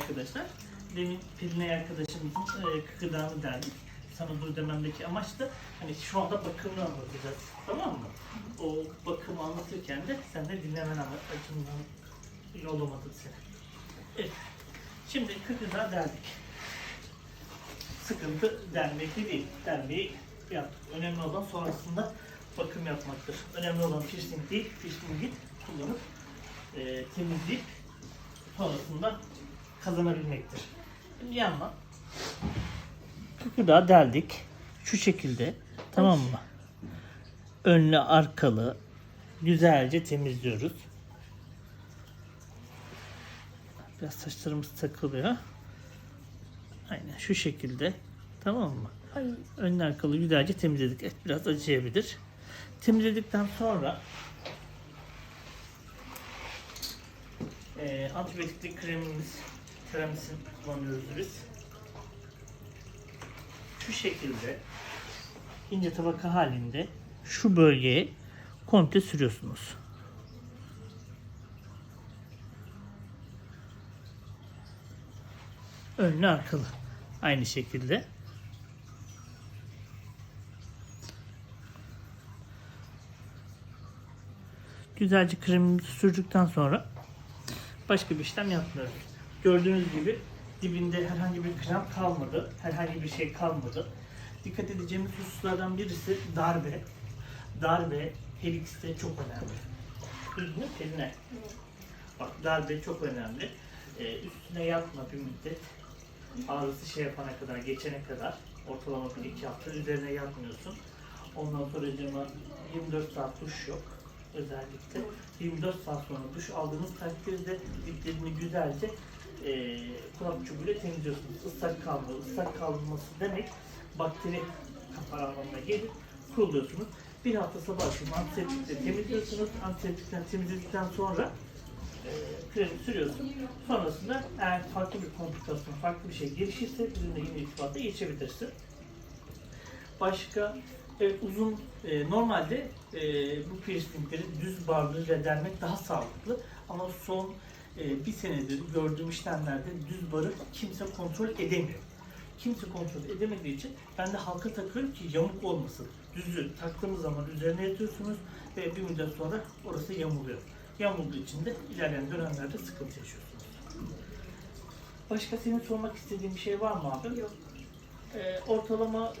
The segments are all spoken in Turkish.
Arkadaşlar, demin Pelinay arkadaşımızın e, kıkırdağını derdik. Sana dur dememdeki amaç da hani şu anda bakımını anlatacağız. Tamam mı? O bakımı anlatırken de sen de dinlemen ama açımdan yollamadın seni. Evet. Şimdi kıkırdağı derdik. Sıkıntı dermekte değil. Dermeyi yaptık. Önemli olan sonrasında bakım yapmaktır. Önemli olan piercing değil, piercingi kullanıp e, temizleyip sonrasında kazanabilmektir. Şimdi yanma. Kıkırdağı deldik. Şu şekilde. Tamam mı? Önlü arkalı güzelce temizliyoruz. Biraz saçlarımız takılıyor. Aynen şu şekilde. Tamam mı? Ay, Önlü arkalı güzelce temizledik. Et biraz acıyabilir. Temizledikten sonra e, antibiyotikli kremimiz, kremisin kullanıyoruz biz. Şu şekilde ince tabaka halinde şu bölgeye komple sürüyorsunuz. Önlü arkalı. Aynı şekilde. Güzelce kremimizi sürdükten sonra başka bir işlem yapmıyoruz. Gördüğünüz gibi dibinde herhangi bir krem kalmadı. Herhangi bir şey kalmadı. Dikkat edeceğimiz hususlardan birisi darbe. Darbe Helix'te çok önemli. Üzgün eline. Bak darbe çok önemli. Ee, üstüne yatma bir müddet. Ağrısı şey yapana kadar, geçene kadar ortalama bir iki hafta üzerine yatmıyorsun. Ondan sonra cama 24 saat duş yok özellikle. 24 saat sonra duş aldığınız takdirde diplerini güzelce e, kulak çubuğuyla temizliyorsunuz. Islak kalma, ıslak kalması demek bakteri kapar anlamına gelir. Kuruluyorsunuz. Bir hafta sabah akşam antiseptikle temizliyorsunuz. Antiseptikten temizledikten sonra e, kremi sürüyorsun. Sonrasında eğer farklı bir komplikasyon, farklı bir şey gelişirse bizimle yine irtibata geçebilirsin. Başka evet, uzun e, normalde e, bu piercingleri düz barlarıyla delmek daha sağlıklı ama son e, bir senedir gördüğüm işlemlerde düz barı kimse kontrol edemiyor. Kimse kontrol edemediği için ben de halka takıyorum ki yamuk olmasın. Düzü taktığımız zaman üzerine yatıyorsunuz ve bir müddet sonra orası yamuluyor. Yamulduğu için de ilerleyen dönemlerde sıkıntı yaşıyorsunuz. Başka senin sormak istediğin bir şey var mı abi? yok. Ee, ortalama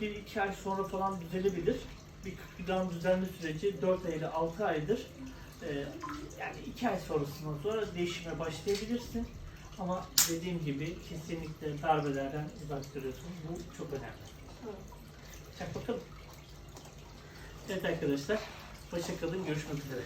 1-2 ay sonra falan düzelebilir. Bir gıdanın düzenli süreci 4 ay ile 6 aydır. Ee, yani 2 ay sonrasından sonra değişime başlayabilirsin. Ama dediğim gibi kesinlikle darbelerden uzak duruyorsun. Bu çok önemli. Çak bakalım. Evet arkadaşlar. Hoşçakalın. Görüşmek üzere.